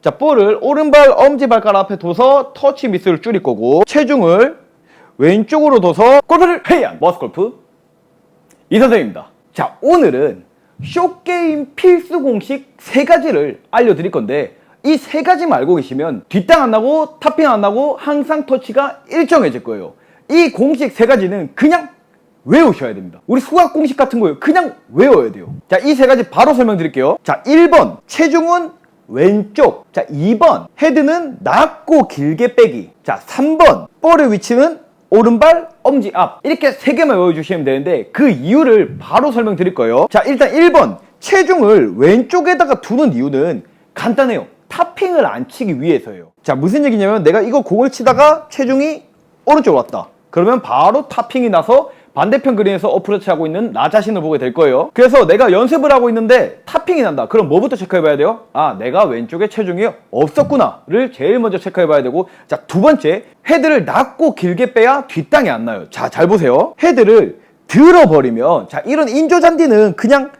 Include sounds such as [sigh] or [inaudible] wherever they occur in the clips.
자, 볼을 오른발 엄지발가락 앞에 둬서 터치 미스를 줄일 거고 체중을 왼쪽으로 둬서 골프를 해야 머스골프 이 선생입니다. 자, 오늘은 쇼게임 필수 공식 세 가지를 알려드릴 건데 이 세 가지만 알고 계시면 뒷땅 안 나고 탑핑 안 나고 항상 터치가 일정해질 거예요. 이 공식 세 가지는 그냥 외우셔야 됩니다. 우리 수학 공식 같은 거예요. 그냥 외워야 돼요. 자, 이 세 가지 바로 설명드릴게요. 자, 1번 체중은 왼쪽. 자, 2번 헤드는 낮고 길게 빼기. 자, 3번 볼의 위치는 오른발 엄지 앞. 이렇게 세 개만 외워주시면 되는데 그 이유를 바로 설명드릴 거예요. 자, 일단 1번 체중을 왼쪽에다가 두는 이유는 간단해요. 탑핑을 안 치기 위해서예요. 자, 무슨 얘기냐면 내가 이거 공을 치다가 체중이 오른쪽으로 왔다. 그러면 바로 탑핑이 나서 반대편 그린에서 어프로치 하고 있는 나 자신을 보게 될 거예요. 그래서 내가 연습을 하고 있는데 탑핑이 난다. 그럼 뭐부터 체크해 봐야 돼요? 아, 내가 왼쪽에 체중이 없었구나를 제일 먼저 체크해 봐야 되고 자, 두 번째, 헤드를 낮고 길게 빼야 뒷땅이 안 나요. 자, 잘 보세요. 헤드를 들어버리면 자, 이런 인조 잔디는 그냥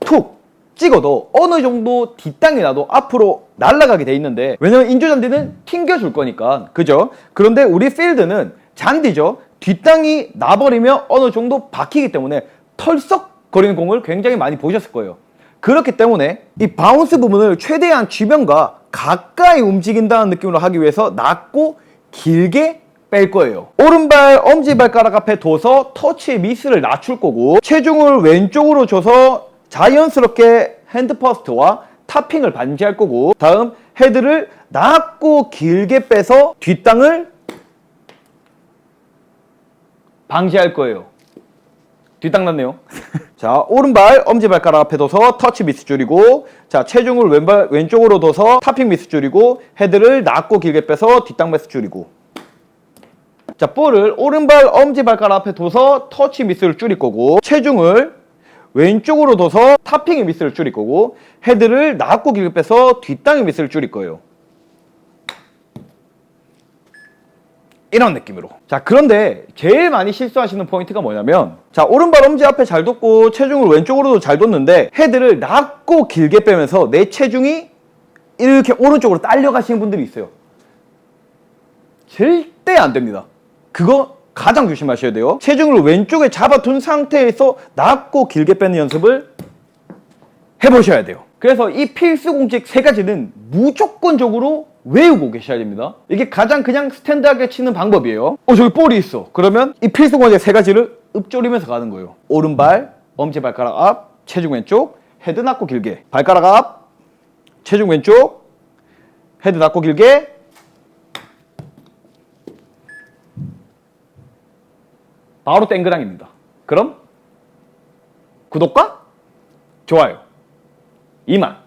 툭 찍어도 어느 정도 뒷땅이 나도 앞으로 날아가게 돼 있는데 왜냐면 인조 잔디는 튕겨줄 거니까 그죠? 그런데 우리 필드는 잔디죠 뒷땅이 나버리면 어느 정도 박히기 때문에 털썩 거리는 공을 굉장히 많이 보셨을 거예요 그렇기 때문에 이 바운스 부분을 최대한 주변과 가까이 움직인다는 느낌으로 하기 위해서 낮고 길게 뺄 거예요. 오른발 엄지발가락 앞에 둬서 터치 미스를 낮출 거고 체중을 왼쪽으로 줘서 자연스럽게 핸드 퍼스트와 탑핑을 반지할 거고 다음 헤드를 낮고 길게 빼서 뒷땅을 방지할 거예요. 뒷땅 났네요. [laughs] 자, 오른발 엄지발가락 앞에 둬서 터치 미스 줄이고, 자, 체중을 왼발, 왼쪽으로 둬서 탑핑 미스 줄이고, 헤드를 낮고 길게 빼서 뒷땅 미스 줄이고. 자, 볼을 오른발 엄지발가락 앞에 둬서 터치 미스를 줄일 거고, 체중을 왼쪽으로 둬서 탑핑의 미스를 줄일 거고, 헤드를 낮고 길게 빼서 뒷땅의 미스를 줄일 거예요. 이런 느낌으로. 자, 그런데 제일 많이 실수하시는 포인트가 뭐냐면, 자, 오른발 엄지 앞에 잘 뒀고, 체중을 왼쪽으로도 잘 뒀는데, 헤드를 낮고 길게 빼면서 내 체중이 이렇게 오른쪽으로 딸려가시는 분들이 있어요. 절대 안 됩니다. 그거 가장 조심하셔야 돼요. 체중을 왼쪽에 잡아둔 상태에서 낮고 길게 빼는 연습을 해보셔야 돼요. 그래서 이 필수 공식 세 가지는 무조건적으로 외우고 계셔야 됩니다. 이게 가장 그냥 스탠드하게 치는 방법이에요. 어, 저기 볼이 있어. 그러면 이 필수 공식 세 가지를 읊조리면서 가는 거예요. 오른발, 엄지발가락 앞, 체중 왼쪽, 헤드 낮고 길게. 발가락 앞, 체중 왼쪽, 헤드 낮고 길게. 바로 땡그랑입니다. 그럼 구독과 좋아요 이만